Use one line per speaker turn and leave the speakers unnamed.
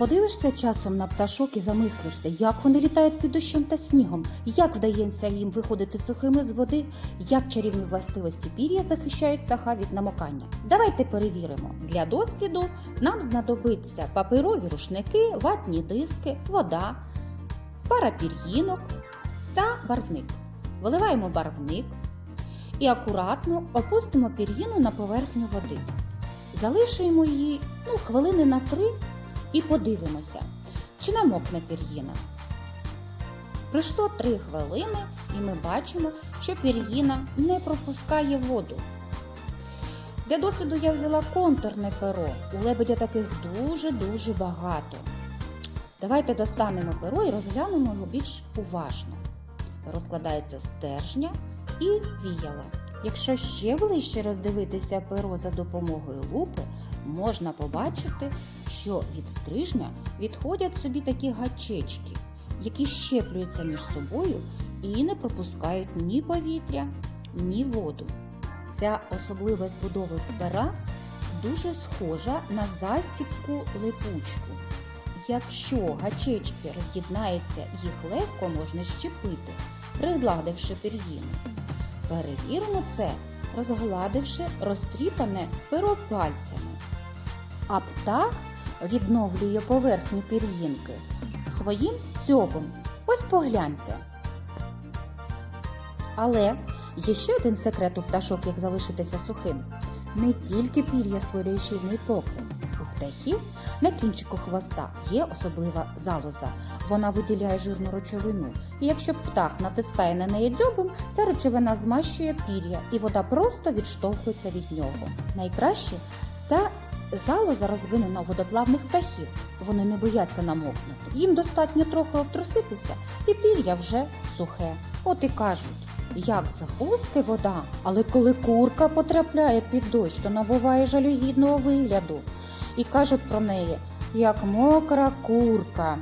Подивишся часом на пташок і замислишся, як вони літають під дощем та снігом, як вдається їм виходити сухими з води, як чарівні властивості пір'я захищають птаха від намокання. Давайте перевіримо. Для досліду нам знадобиться паперові рушники, ватні диски, вода, пара пір'їнок та барвник. Виливаємо барвник і акуратно опустимо пір'їну на поверхню води. Залишуємо її ну, хвилини на три і подивимося, чи намокне пір'їна. Пройшло три хвилини, і ми бачимо, що пір'їна не пропускає воду. Для досвіду я взяла контурне перо. У лебедя таких дуже-дуже багато. Давайте достанемо перо і розглянемо його більш уважно. З стержня і віяла. Якщо ще ближче роздивитися перо за допомогою лупи, можна побачити, що від стрижня відходять собі такі гачечки, які щеплюються між собою і не пропускають ні повітря, ні воду. Ця особливість будови пера дуже схожа на застібку липучку. Якщо гачечки роз'єднаються, їх легко можна щепити, пригладивши пір'їну. Перевіримо це, розгладивши розтріпане перо пальцями. А птах відновлює поверхню пір'їнки своїм дзьобом. Ось погляньте. Але є ще один секрет у пташок, як залишитися сухим. Не тільки пір'я створює щільний покрив. Птахів на кінчику хвоста є особлива залоза. Вона виділяє жирну речовину. І якщо птах натискає на неї дзьобом, ця речовина змащує пір'я, і вода просто відштовхується від нього. Найкраще ця залоза розвинена у водоплавних птахів. Вони не бояться намокнути. Їм достатньо трохи обтруситися, і пір'я вже сухе. От і кажуть. Як з гуски вода, але коли курка потрапляє під дощ, то набуває жалюгідного вигляду. І кажуть про неї, як мокра курка.